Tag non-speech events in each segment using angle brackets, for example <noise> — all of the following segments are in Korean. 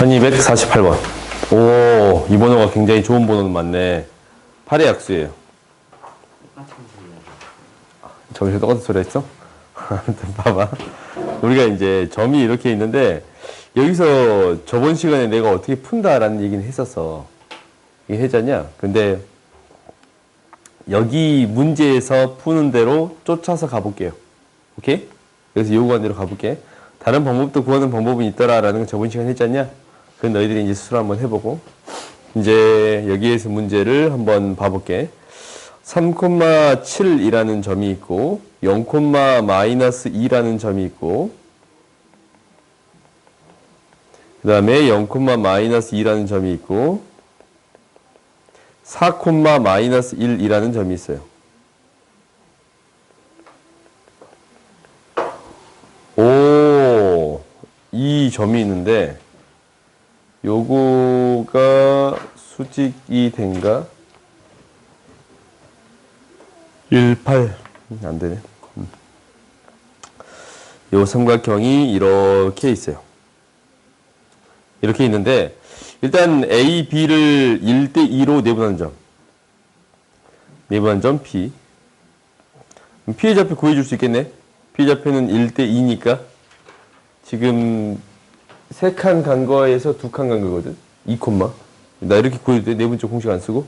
1248번. 오, 이 번호가 굉장히 좋은 번호는 맞네. 8의 약수예요. 저기서 똑같은 소리 했어? <laughs> 아무튼 봐봐. 우리가 이제 점이 이렇게 있는데, 여기서 저번 시간에 내가 어떻게 푼다라는 얘기는 했었어. 이게 해자냐? 근데, 여기 문제에서 푸는 대로 쫓아서 가볼게요. 오케이? 여기서 요구한 대로 가볼게. 다른 방법도 구하는 방법은 있더라라는 거 저번 시간에 했잖냐? 그건 너희들이 이제 수술 한번 해보고. 이제 여기에서 문제를 한번 봐볼게. 3,7이라는 점이 있고 0, 마이너스 2라는 점이 있고 그 다음에 0, 마이너스 2라는 점이 있고 4, 마이너스 1이라는 점이 있어요. 오, 이 점이 있는데 요거가 수직이 된가? 18. 안 되네. 음. 요 삼각형이 이렇게 있어요. 이렇게 있는데, 일단 A, B를 1대2로 내분하는 점. 내분한 점 P. 좌표 구해줄 수 있겠네? 좌표는 1대2니까. 지금 세 칸 간 거에서 두 칸 간 거거든? 2 콤마. 나 이렇게 구해도 돼? 네분적 공식 안 쓰고?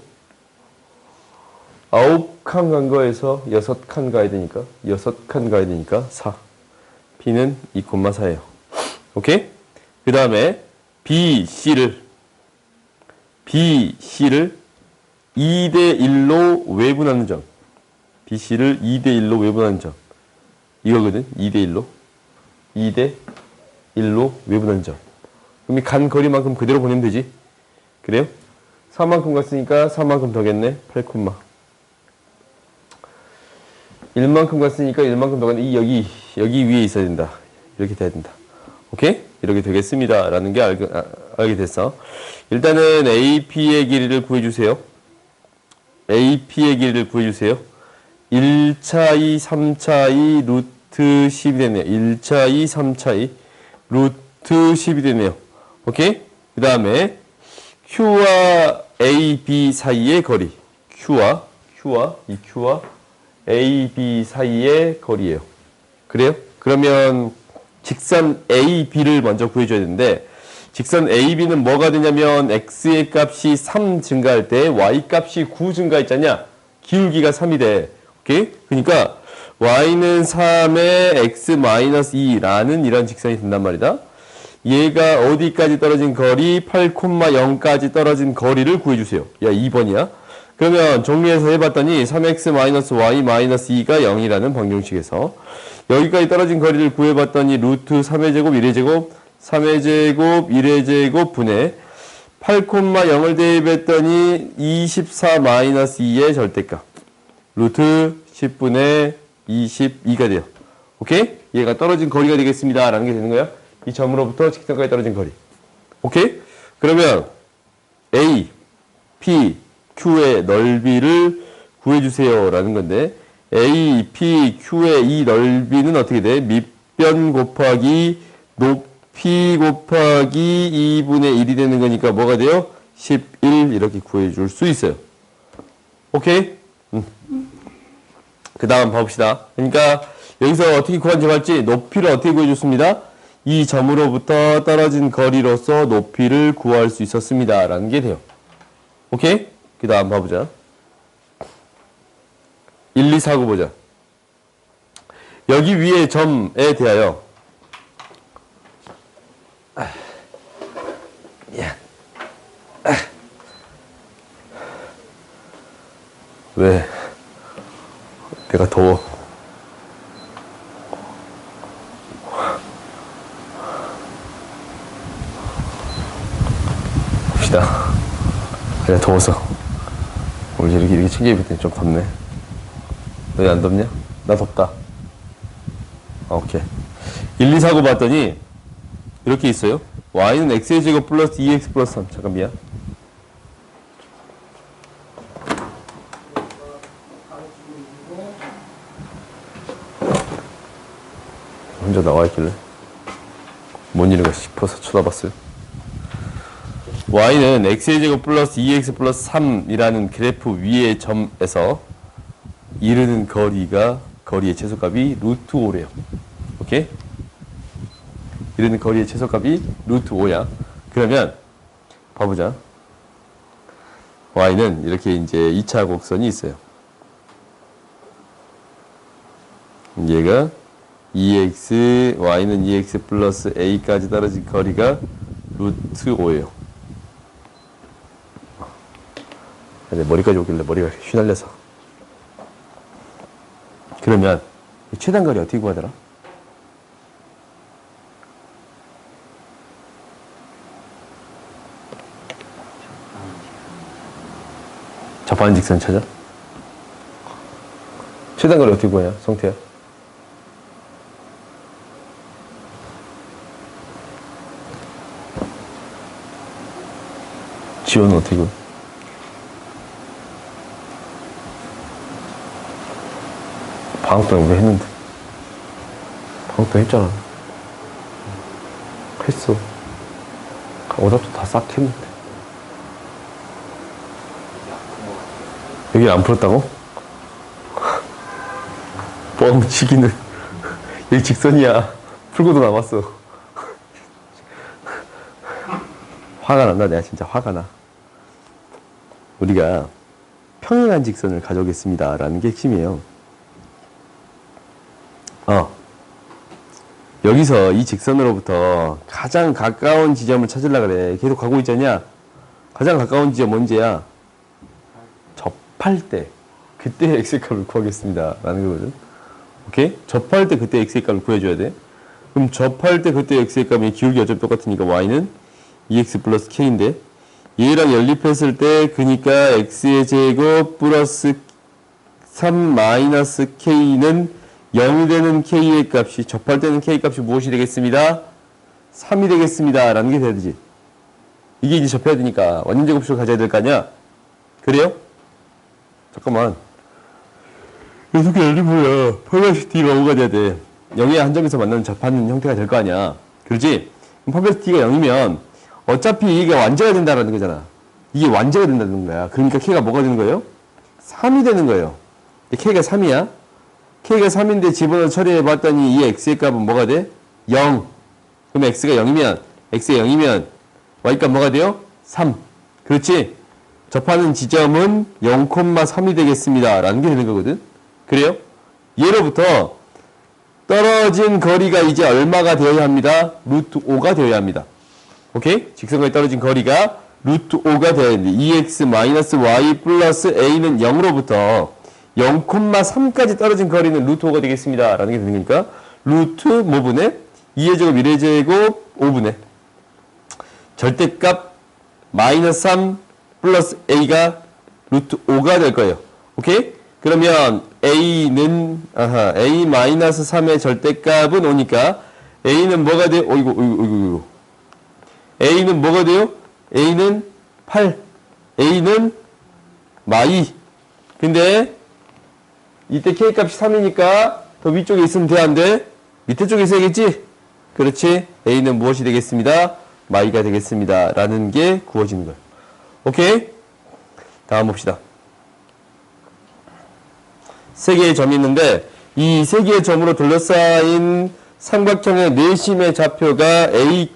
아홉 칸 간 거에서 여섯 칸 가야 되니까 여섯 칸 가야 되니까 4 B는 2,4예요 오케이? 그 다음에 B, C를 B, C를 2대 1로 외분하는 점 B, C를 2대 1로 외분하는 점 이거거든 2대 1로 2대 1로 외분하는 점 그럼 이 간 거리만큼 그대로 보내면 되지 그래요? 4만큼 갔으니까 4만큼 더겠네 8, 1만큼 갔으니까 1만큼 더 갔는데 이 여기 여기 위에 있어야 된다. 이렇게 돼야 된다. 오케이? 이렇게 되겠습니다. 라는 게 알, 아, 알게 됐어. 일단은 AP의 길이를 구해주세요. AP의 길이를 구해주세요. 1차 2, 3차 2, 루트 10이 되네요. 1차 2, 3차 2, 루트 10이 되네요. 오케이? 그 다음에 Q와 AB 사이의 거리. Q와, Q와, 이 Q와 A, B 사이의 거리예요. 그래요? 그러면 직선 A, B를 먼저 구해줘야 되는데 직선 A, B는 뭐가 되냐면 X의 값이 3 증가할 때 Y 값이 9 증가했잖냐? 기울기가 3이 돼. 오케이? 그러니까 Y는 3에 X-2라는 이런 직선이 된단 말이다. 얘가 어디까지 떨어진 거리? 8,0까지 떨어진 거리를 구해주세요. 야, 2번이야. 그러면 정리해서 해봤더니 3x-y-2가 0이라는 방정식에서 여기까지 떨어진 거리를 구해봤더니 루트 3의 제곱 1의 제곱 3의 제곱 1의 제곱 분의 8,0을 대입했더니 24-2의 절대값 루트 10분의 22가 돼요. 오케이? 얘가 떨어진 거리가 되겠습니다. 라는 게 되는 거야. 이 점으로부터 직선까지 떨어진 거리. 오케이? 그러면 A, P, Q의 넓이를 구해주세요. 라는 건데, A, P, Q의 이 넓이는 어떻게 돼? 밑변 곱하기 높이 곱하기 2분의 1이 되는 거니까 뭐가 돼요? 11 이렇게 구해줄 수 있어요. 오케이? 음. 그 다음 봐봅시다. 그러니까 여기서 어떻게 구한지 할지 높이를 어떻게 구해줬습니다. 이 점으로부터 떨어진 거리로서 높이를 구할 수 있었습니다. 라는 게 돼요. 오케이? 그 다음 봐보자. 1, 2, 4, 9 보자. 여기 위에 점에 대하여 야. 왜? 내가 더워. 봅시다. 내가 더워서. 오늘 이렇게, 이렇게 챙겨 입을 때좀 덥네. 너희 안 덥냐? 나 덥다. 아, 오케이. 1, 2, 4, 9 봤더니, 이렇게 있어요. y는 x의 제곱 플러스 2x 플러스 3. 잠깐 미안. 혼자 나와 있길래 뭔 일인가 싶어서 쳐다봤어요. y는 x의 제곱 플러스 2x 플러스 3이라는 그래프 위의 점에서 이르는 거리가 거리의 최소값이 루트 5래요. 오케이? 이르는 거리의 최소값이 루트 5야. 그러면 봐보자. y는 이렇게 이제 2차 곡선이 있어요. 얘가 2x, y는 2x 플러스 a까지 떨어진 거리가 루트 5예요. 근데 머리까지 오길래 머리가 휘날려서. 그러면 최단 거리 어떻게 구하더라? 접하는 직선 찾아? 최단 거리 어떻게 구해요, 성태야? 지원은 어떻게 구해? 방학 때 우리 했는데. 방학 때 했잖아. 했어. 오답도 다 싹 했는데. 여기 안 풀었다고? <laughs> 뻥치기는. <laughs> 여기 직선이야. 풀고도 남았어. <laughs> 화가 난다, 내가 진짜 화가 나. 우리가 평행한 직선을 가져오겠습니다. 라는 게 핵심이에요. 어. 여기서 이 직선으로부터 가장 가까운 지점을 찾으려 그래. 계속 가고 있잖냐? 가장 가까운 지점 언제야? 접할 때. 그때 <laughs> x의 값을 구하겠습니다. 라는 거거든. 오케이? 접할 때 그때 x의 값을 구해줘야 돼. 그럼 접할 때 그때 x의 값이 기울기 어차피 똑같으니까 y는 2x 플러스 k인데 얘랑 연립했을 때 그니까 x의 제곱 플러스 3 마이너스 k는 0이 되는 k의 값이 접할 때는 k 값이 무엇이 되겠습니다? 3이 되겠습니다. 라는 게 돼야 되지. 이게 이제 접해야 되니까 원인 제곱식을 가져야 될 거 아니야? 그래요? 잠깐만. 이렇게 연립하면 펄베스 t가 5가 돼야 돼. 0의 한 점에서 만나는 접하는 형태가 될 거 아니야. 그렇지? 펄베스 t가 0이면 어차피 이게 완제가 된다라는 거잖아. 이게 완제가 된다는 거야. 그러니까 k가 뭐가 되는 거예요? 3이 되는 거예요. k가 3이야. k가 3인데 집어넣어 처리해 봤더니 이 x의 값은 뭐가 돼? 0. 그럼 x가 0이면 x가 0이면 y 값 뭐가 돼요? 3. 그렇지? 접하는 지점은 0,3이 되겠습니다. 라는 게 되는 거거든. 그래요? 예로부터 떨어진 거리가 이제 얼마가 되어야 합니다? 루트 5가 되어야 합니다. 오케이? 직선거리 떨어진 거리가 루트 5가 되어야 됩니다. 2x 마이너스 y 플러스 a는 0으로부터 0,3까지 떨어진 거리는 루트 5가 되겠습니다. 라는 게 되는 거니까 루트 뭐분의 2의 제곱 1의 제곱 5분의 절대값 마이너스 3 플러스 a가 루트 5가 될 거예요. 오케이? 그러면 a는 아하 a 마이너스 3의 절대값은 오니까 a는 뭐가? 어이구 어이구 어이구 어이구 a는 뭐가 돼요? a는 8 a는 마이 근데 이때 k 값이 3이니까 더 위쪽에 있으면 돼, 안 돼? 밑에 쪽에 있어야겠지? 그렇지? a는 무엇이 되겠습니다? 마이가 되겠습니다. 라는 게 구워지는 거예요. 오케이? 다음 봅시다. 세 개의 점이 있는데 이 세 개의 점으로 둘러싸인 삼각형의 내심의 좌표가 a,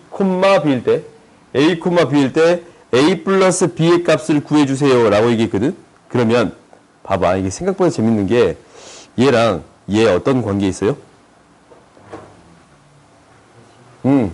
b일 때 a, b일 때 a 플러스 b의 값을 구해주세요 라고 얘기했거든. 그러면 봐봐 이게 생각보다 재밌는 게 얘랑 얘 어떤 관계 있어요? 음.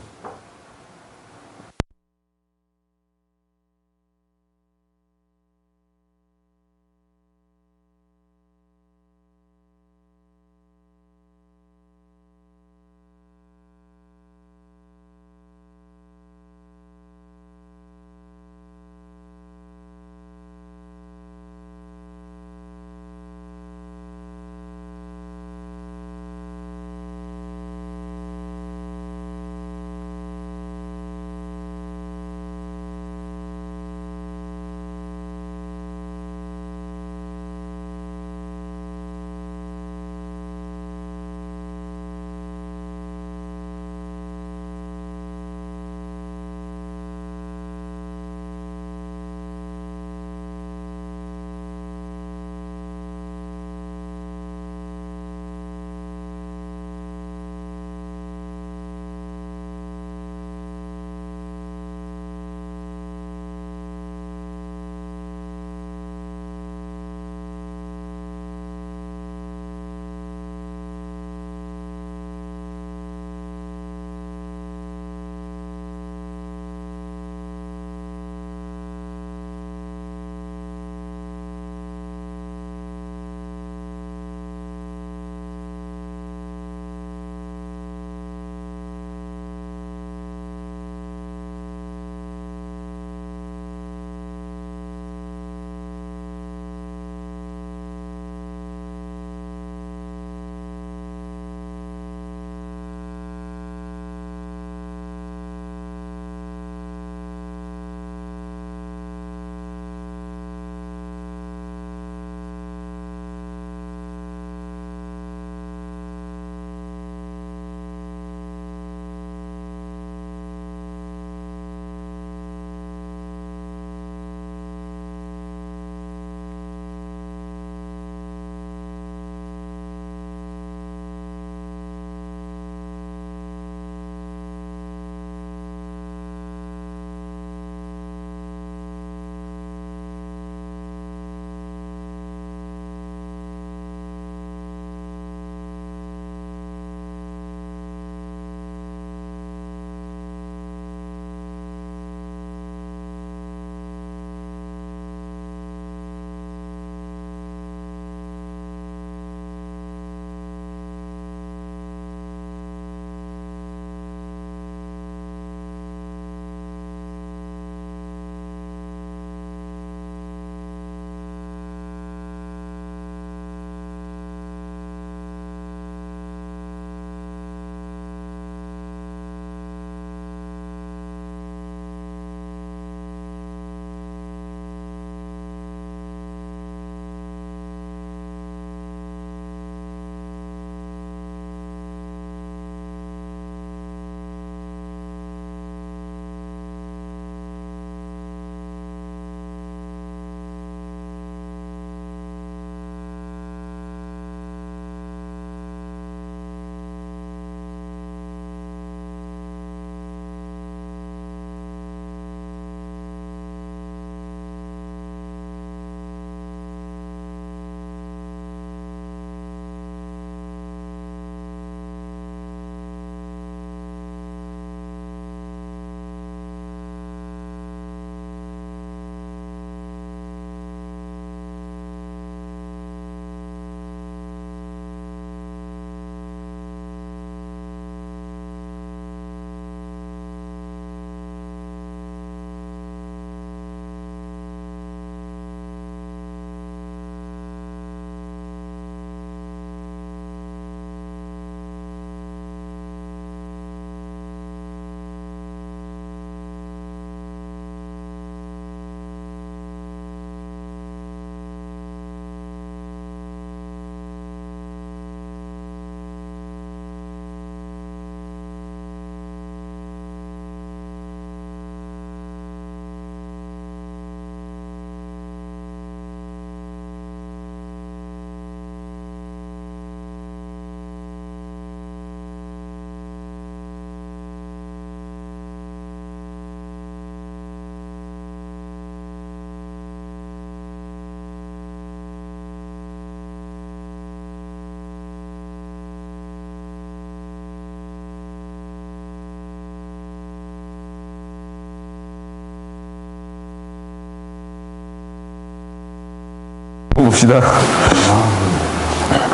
봅시다.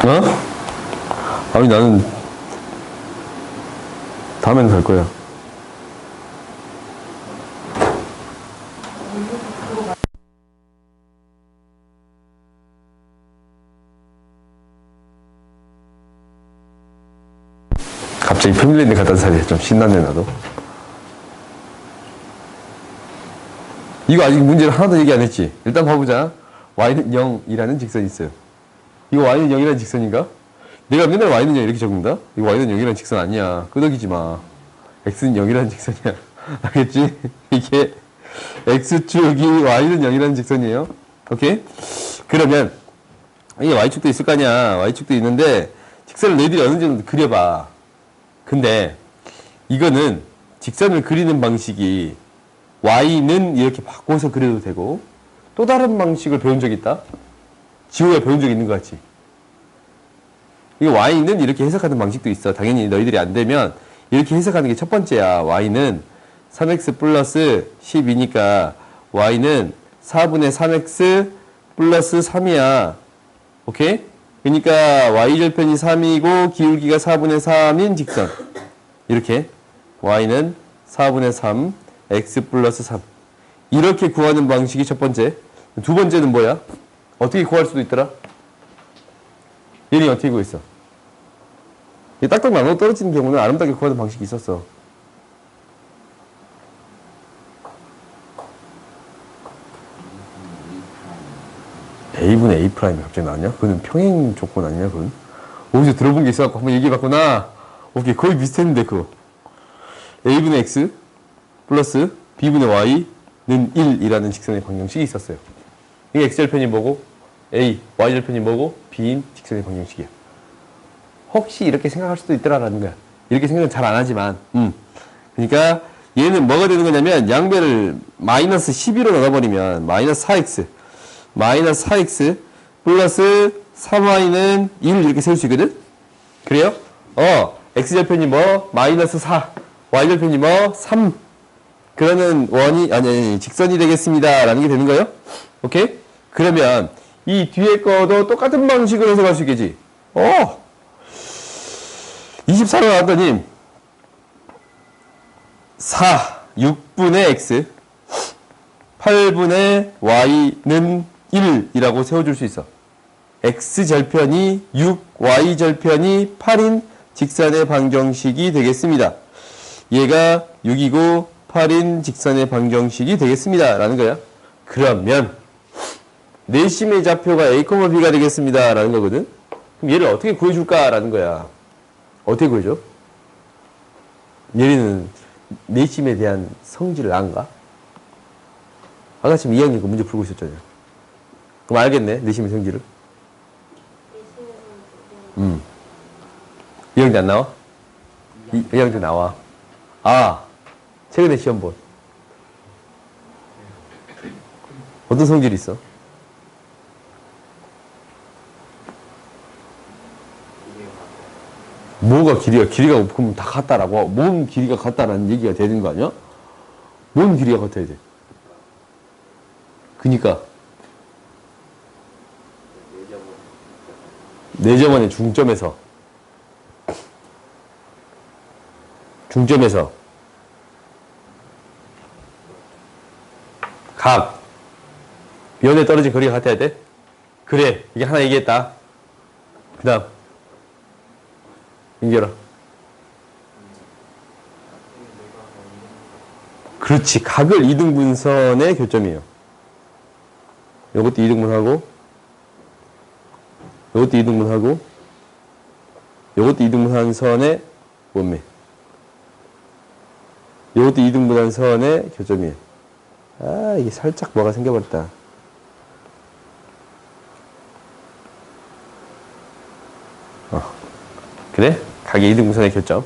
어? 아니, 나는 다음에는 갈 거야. 갑자기 패밀리랜드 갔다 살이 좀 신났네, 나도. 이거 아직 문제를 하나도 얘기 안 했지. 일단 봐보자. Y는 0이라는 직선이 있어요. 이거 y는 0이라는 직선인가? 내가 맨날 y는 0 이렇게 적는다? 이거 y는 0이라는 직선 아니야. 끄덕이지 마. x는 0이라는 직선이야. <laughs> 알겠지? 이게 x축이 y는 0이라는 직선이에요. 오케이? 그러면 이게 y축도 있을 거 아니야. y축도 있는데 직선을 너희들이 어느 정도 그려봐. 근데 이거는 직선을 그리는 방식이 y는 이렇게 바꿔서 그려도 되고 또 다른 방식을 배운 적 있다? 지호가 배운 적 있는 것 같지? 이거 y는 이렇게 해석하는 방식도 있어. 당연히 너희들이 안 되면 이렇게 해석하는 게 첫 번째야. y는 3x 플러스 12니까 y는 4분의 3x 플러스 3이야. 오케이? 그러니까 y절편이 3이고 기울기가 4분의 3인 직선. 이렇게 y는 4분의 3 x 플러스 3 이렇게 구하는 방식이 첫 번째 두 번째는 뭐야? 어떻게 구할 수도 있더라? 얘는 어떻게 구했어? 이 딱딱 나눠 떨어지는 경우는 아름답게 구하는 방식이 있었어 a분의 a 프라임이 갑자기 나왔냐? 그건 평행 조건 아니냐 그건? 어디서 들어본 게 있어갖고 한번 얘기해봤구나 오케이 거의 비슷했는데 그거 a분의 x 플러스 b분의 y는 1이라는 직선의 방정식이 있었어요. 이게 x절편이 뭐고 a, y절편이 뭐고 b인 직선의 방정식이야. 혹시 이렇게 생각할 수도 있더라라는 거야. 이렇게 생각은 잘 안 하지만 음. 그러니까 얘는 뭐가 되는 거냐면 양배를 마이너스 12로 넣어버리면 마이너스 4x 마이너스 4x 플러스 3y는 1 이렇게 세울 수 있거든? 그래요? 어, x절편이 뭐? 마이너스 4 y절편이 뭐? 3 그러면 원이 아니, 아니 직선이 되겠습니다. 라는 게 되는 거예요. 오케이? 그러면 이 뒤에 거도 똑같은 방식으로 해석할 수 있겠지. 어. 24로 나왔더니 4 6분의 x 8분의 y는 1이라고 세워줄 수 있어. x절편이 6, y절편이 8인 직선의 방정식이 되겠습니다. 얘가 6이고 8인 직선의 방정식이 되겠습니다. 라는 거야. 그러면 내심의 좌표가 a, b가 되겠습니다. 라는 거거든. 그럼 얘를 어떻게 구해줄까? 라는 거야. 어떻게 구해줘? 예리는 내심에 대한 성질을 안가? 아까 지금 2학년 그 문제 풀고 있었잖아요. 그럼 알겠네. 내심의 성질을. 음. 2학년 안 나와? 2, 2학년 나와. 아. 최근에 시험 본. 어떤 성질이 있어? 뭐가 길이가, 길이가 그럼 다 같다라고, 뭔 길이가 같다라는 얘기가 되는 거 아니야? 뭔 길이가 같아야 돼? 그니까. 내점원의 중점에서. 중점에서. 각 면에 떨어진 거리가 같아야 돼? 그래 이게 하나 얘기했다 그 다음 인결아 그렇지 각을 이등분선의 교점이에요 요것도 이등분하고 요것도 이등분하고 요것도 이등분한 선의 원매 요것도 이등분한 선의 교점이에요 아, 이게 살짝 뭐가 생겨버렸다. 어. 그래? 가게 2등분선의 결점.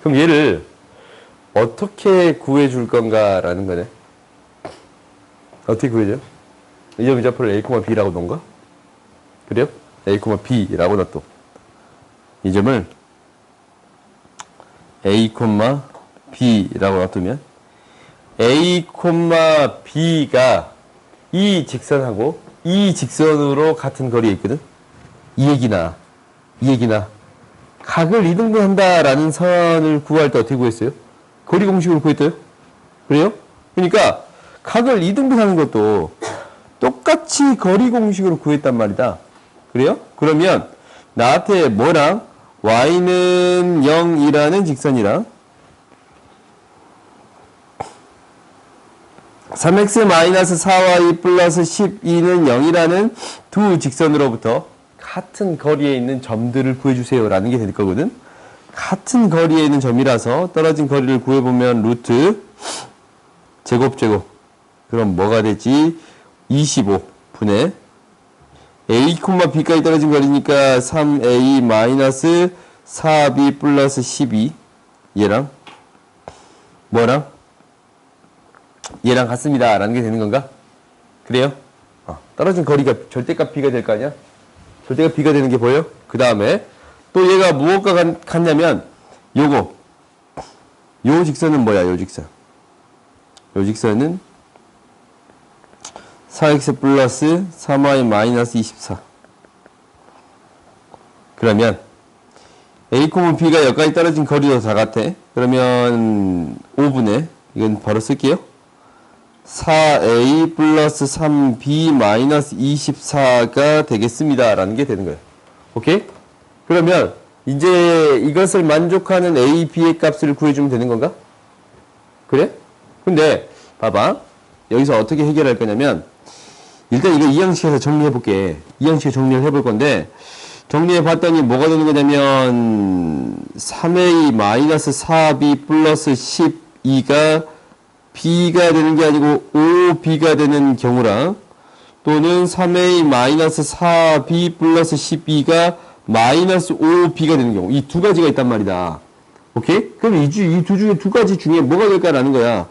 그럼 얘를 어떻게 구해줄 건가라는 거네. 어떻게 구해줘? 이 점의 좌표를 A, B라고 놓은가? 그래요? A, B라고 놔둬. 이 점을 A, B라고 놔두면 A, B가 이 직선하고 이 직선으로 같은 거리에 있거든. 이 얘기나 이 얘기나 각을 이등분한다라는 선을 구할 때 어떻게 구했어요? 거리 공식으로 구했대요. 그래요? 그러니까 각을 이등분하는 것도 똑같이 거리 공식으로 구했단 말이다. 그래요? 그러면 나한테 뭐랑 y는 0이라는 직선이랑 3x-4y 플러스 12는 0이라는 두 직선으로부터 같은 거리에 있는 점들을 구해주세요 라는 게 될 거거든 같은 거리에 있는 점이라서 떨어진 거리를 구해보면 루트 제곱 제곱 그럼 뭐가 되지 25분의 a, b까지 떨어진 거리니까 3a 마이너스 4b 플러스 12 얘랑 뭐랑 얘랑 같습니다 라는 게 되는 건가? 그래요? 어, 떨어진 거리가 절대값 b가 될 거 아니야? 절대값 b가 되는 게 보여? 그 다음에 또 얘가 무엇과 같- 같냐면 요거. 요 직선은 뭐야 요 직선? 요 직선은 4x 플러스 3y 마이너스 24 그러면 a, b가 여기까지 떨어진 거리도 다 같아? 그러면 5분의 이건 바로 쓸게요 4a 플러스 3b 마이너스 24가 되겠습니다 라는 게 되는 거예요 오케이? 그러면 이제 이것을 만족하는 a, b의 값을 구해주면 되는 건가? 그래? 근데 봐봐 여기서 어떻게 해결할 거냐면 일단 이거 이항식에서 정리해 볼게 이항식에 정리를 해볼 건데 정리해 봤더니 뭐가 되는 거냐면 3a 마이너스 4b 플러스 12가 b가 되는 게 아니고 5b가 되는 경우랑 또는 3a 마이너스 4b 플러스 12가 마이너스 5b가 되는 경우 이 두 가지가 있단 말이다. 오케이? 그럼 이두 중에 두 가지 중에 뭐가 될까라는 거야.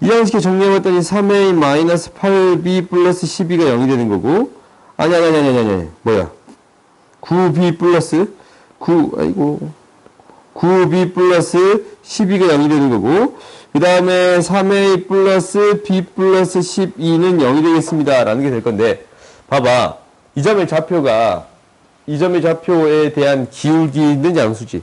이 양식에 정리해봤더니 3a 마이너스 8b 플러스 12가 0이 되는 거고 아니 아니 아니 아니 아니 뭐야 9b 플러스 9 아이고 9b 플러스 12가 0이 되는 거고 그 다음에 3a 플러스 b 플러스 12는 0이 되겠습니다. 라는 게 될 건데 봐봐. 이 점의 좌표가 이 점의 좌표에 대한 기울기는 양수지.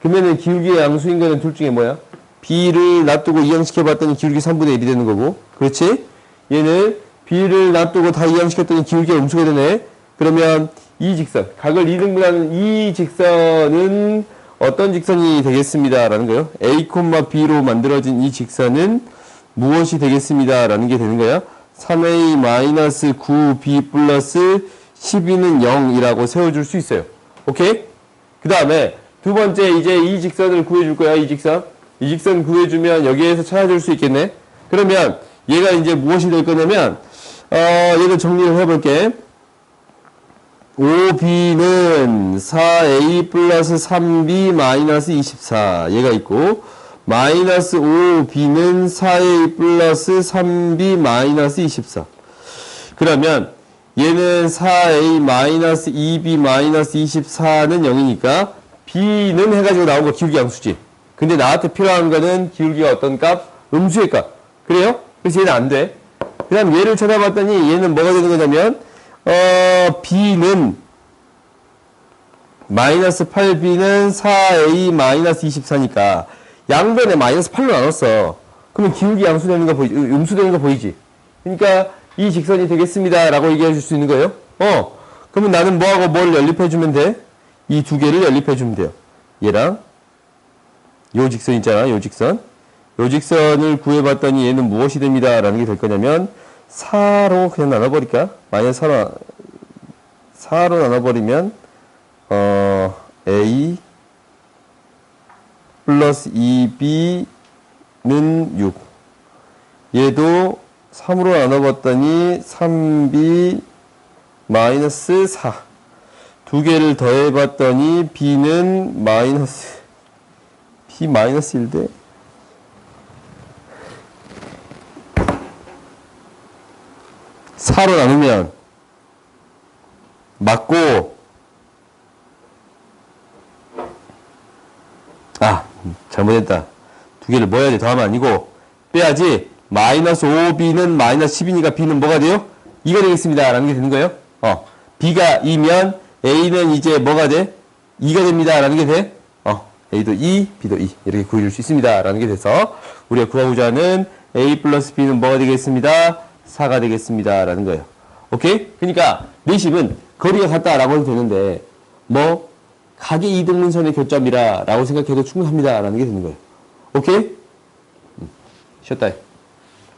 그러면은 기울기의 양수인 거는 둘 중에 뭐야? b를 놔두고 이항시켜 봤더니 기울기 3분의 1이 되는 거고. 그렇지? 얘는 b를 놔두고 다 이항시켰더니 기울기가 음수가 되네. 그러면 이 직선 각을 2등분하는 이 직선은 어떤 직선이 되겠습니다 라는 거예요? A, b로 만들어진 이 직선은 무엇이 되겠습니다 라는 게 되는 거야 3a 9b 플러스 12는 0이라고 세워줄 수 있어요. 오케이? 그 다음에 두 번째 이제 이 직선을 구해줄 거야 이 직선. 이 직선 구해주면 여기에서 찾아줄 수 있겠네. 그러면 얘가 이제 무엇이 될 거냐면 어 얘를 정리를 해볼게 5b는 4a 플러스 3b 마이너스 24 얘가 있고 마이너스 5b는 4a 플러스 3b 마이너스 24 그러면 얘는 4a 마이너스 2b 마이너스 24는 0이니까 b는 해가지고 나온 거 기울기 양수지. 근데 나한테 필요한 거는 기울기가 어떤 값? 음수의 값. 그래요? 그래서 얘는 안돼. 그 다음 얘를 찾아봤더니 얘는 뭐가 되는 거냐면 어, b는 마이너스 8b는 4a 마이너스 24니까 양변에 마이너스 8로 나눴어. 그러면 기울기 양수되는 거 보이지? 음수되는 거 보이지? 그러니까 이 직선이 되겠습니다. 라고 얘기해 줄 수 있는 거예요. 어. 그러면 나는 뭐하고 뭘 연립해 주면 돼? 이 두 개를 연립해 주면 돼요. 얘랑 요 직선 있잖아. 요 직선. 요 직선을 구해봤더니 얘는 무엇이 됩니다. 라는 게 될 거냐면 4로 그냥 나눠버릴까? 마이너스 4로, 4로 나눠버리면, 어, A 플러스 2B는 6. 얘도 3으로 나눠봤더니 3B 마이너스 4. 두 개를 더해봤더니 B는 마이너스, B 마이너스 1대 4로 나누면 맞고 아 잘못했다 두 개를 뭐야 돼 더하면 아니고 빼야지 마이너스 5b는 마이너스 10이니까 b는 뭐가 돼요? 2가 되겠습니다. 라는 게 되는 거예요. 어, B가 2면 A는 이제 뭐가 돼? 2가 됩니다. 라는 게 돼? 어, A도 2, B도 2. 이렇게 구해줄 수 있습니다. 라는 게 돼서 우리가 구하고자 하는 A 플러스 B는 뭐가 되겠습니다? 4가 되겠습니다. 라는 거예요. 오케이? 그러니까 내심은 거리가 같다라고 해도 되는데 뭐 가게 이등분선의 교점이라 라고 생각해도 충분합니다. 라는 게 되는 거예요. 오케이? 음, 쉬었다 해.